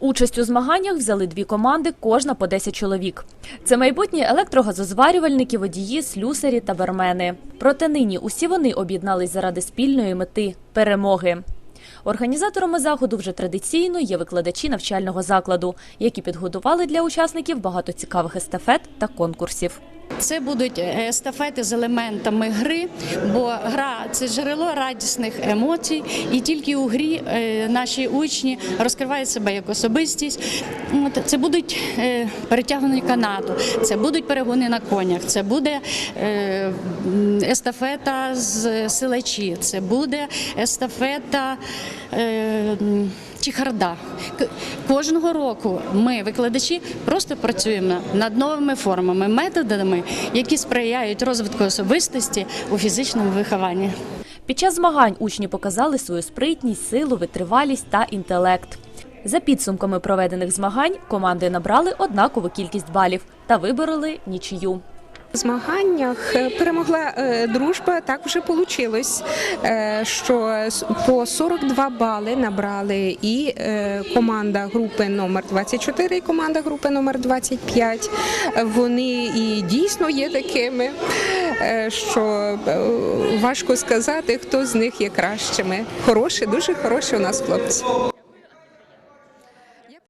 Участь у змаганнях взяли дві команди, кожна по 10 чоловік. Це майбутні електрогазозварювальники, водії, слюсарі та бармени. Проте нині усі вони об'єднались заради спільної мети перемоги. Організаторами заходу вже традиційно є викладачі навчального закладу, які підготували для учасників багато цікавих естафет та конкурсів. Це будуть е, естафети з елементами гри, бо гра це джерело радісних емоцій, і тільки у грі е, наші учні розкривають себе як особистість. Це будуть е, перетягнені канату, це будуть перегони на конях, це буде естафета з силачі, це буде естафета. Чехарда. Кожного року ми, викладачі, просто працюємо над новими формами, методами, які сприяють розвитку особистості у фізичному вихованні. Під час змагань учні показали свою спритність, силу, витривалість та інтелект. За підсумками проведених змагань команди набрали однакову кількість балів та вибороли нічию. Змаганнях е, перемогла е, дружба. Так вже вийшло, що по 42 бали набрали і е, команда групи номер 24, і команда групи номер 25. Вони і дійсно є такими, е, що е, важко сказати, хто з них є кращими. Хороші, дуже хороші у нас хлопці.